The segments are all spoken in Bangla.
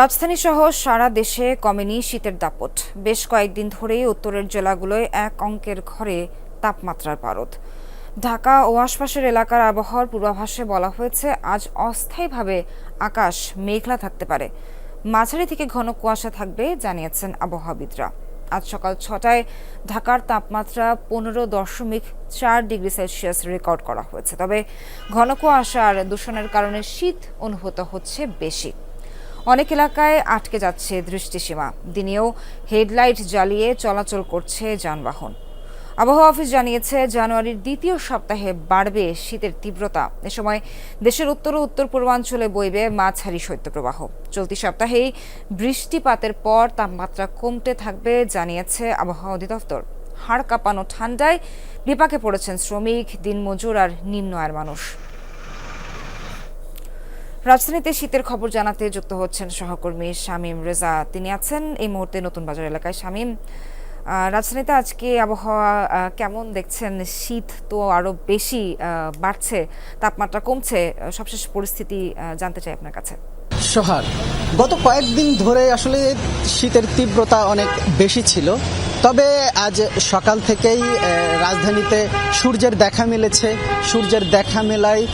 রাজধানী সহ সারা দেশে কমেনি শীতের দাপট। বেশ কয়েকদিন ধরেই উত্তরের জেলাগুলোয় এক অঙ্কের ঘরে তাপমাত্রার পারদ ঢাকা ও আশপাশের এলাকার আবহাওয়ার পূর্বাভাসে বলা হয়েছে, আজ অস্থায়ীভাবে আকাশ মেঘলা থাকতে পারে। মাঝারি থেকে ঘন কুয়াশা থাকবে, জানিয়েছেন আবহাওয়াবিদরা। আজ সকাল ছটায় ঢাকার তাপমাত্রা পনেরো দশমিক চার ডিগ্রি সেলসিয়াস রেকর্ড করা হয়েছে। তবে ঘন কুয়াশা আর দূষণের কারণে শীত অনুভূত হচ্ছে বেশি। অনেক এলাকায় আটকে যাচ্ছে দৃষ্টিসীমা। দিনেও হেডলাইট জ্বালিয়ে চলাচল করছে যানবাহন। আবহাওয়া অফিস জানিয়েছে, জানুয়ারির দ্বিতীয় সপ্তাহে বাড়বে শীতের তীব্রতা। এ সময় দেশের উত্তর ও উত্তর পূর্বাঞ্চলে বইবে মাঝারি শৈত্যপ্রবাহ। চলতি সপ্তাহেই বৃষ্টিপাতের পর তাপমাত্রা কমতে থাকবে জানিয়েছে আবহাওয়া অধিদপ্তর। হাড় কাঁপানো ঠান্ডায় বিপাকে পড়েছেন শ্রমিক, দিনমজুর আর নিম্ন আয়ের মানুষ। রাজধানীতে শীতের খবর জানাতে যুক্ত হচ্ছেন সহকর্মী শামীম রেজা। তিনি আছেন এই মুহূর্তে নতুন বাজার এলাকায়। শামীম রাজধানীতে আজকে আবহাওয়া কেমন দেখছেন? শীত তো আরও বেশি বাড়ছে, তাপমাত্রা কমছে। সবশেষ পরিস্থিতি জানতে চাই আপনার কাছে। সোহাগ, গত কয়েকদিন ধরে আসলে শীতের তীব্রতা অনেক বেশি ছিল। তবে আজ সকাল থেকেই রাজধানীতে সূর্যের দেখা মিলেছে। সূর্যের দেখা মেলায়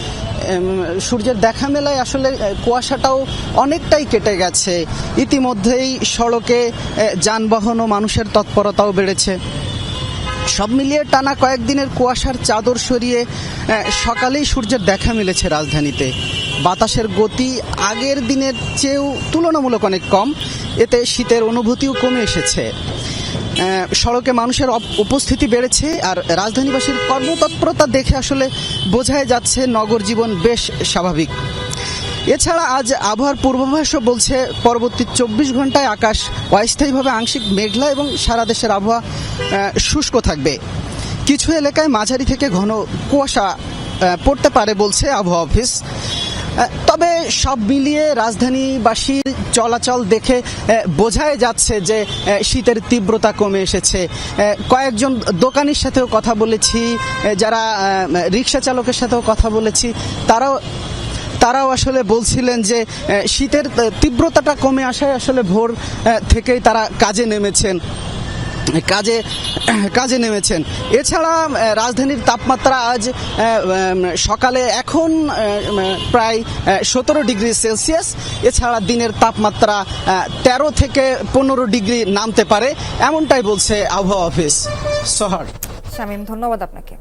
সূর্যের দেখা মেলায় আসলে কুয়াশাটাও অনেকটাই কেটে গেছে। ইতিমধ্যেই সড়কে যানবাহন ও মানুষের তৎপরতাও বেড়েছে। সব মিলিয়ে টানা কয়েকদিনের কুয়াশার চাদর সরিয়ে সকালেই সূর্যের দেখা মিলেছে রাজধানীতে। বাতাসের গতি আগের দিনের চেয়েও তুলনামূলক অনেক কম। এতে শীতের অনুভূতিও কমে এসেছে। সড়কে মানুষের উপস্থিতি বেড়েছে আর রাজধানীবাসীর কর্মতৎপরতা দেখে আসলে বোঝাই যাচ্ছে নগর জীবন বেশ স্বাভাবিক। এছাড়া আজ আবহাওয়ার পূর্বাভাসও বলছে পরবর্তী চব্বিশ ঘন্টায় আকাশ অস্থায়ীভাবে আংশিক মেঘলা এবং সারা দেশের আবহাওয়া শুষ্ক থাকবে। কিছু এলাকায় মাঝারি থেকে ঘন কুয়াশা পড়তে পারে বলছে আবহাওয়া অফিস। তবে সব মিলিয়ে রাজধানীবাসীর চলাচল দেখে বোঝাই যাচ্ছে যে শীতের তীব্রতা কমে এসেছে। কয়েকজন দোকানির সাথেও কথা বলেছি যারা রিক্সা চালকের সাথেও কথা বলেছি, তারাও তারাও আসলে বলছিলেন যে শীতের তীব্রতাটা কমে আসায় আসলে ভোর থেকেই তারা কাজে নেমেছেন। কাজে কাজে নেমেছেন। এছাড়া রাজধানীর তাপমাত্রা আজ সকালে এখন প্রায় সতেরো ডিগ্রি সেলসিয়াস। এছাড়া দিনের তাপমাত্রা তেরো থেকে পনেরো ডিগ্রি নামতে পারে। এমনটাই বলছে আবহাওয়া অফিস। সোহার শামীম, ধন্যবাদ আপনাকে।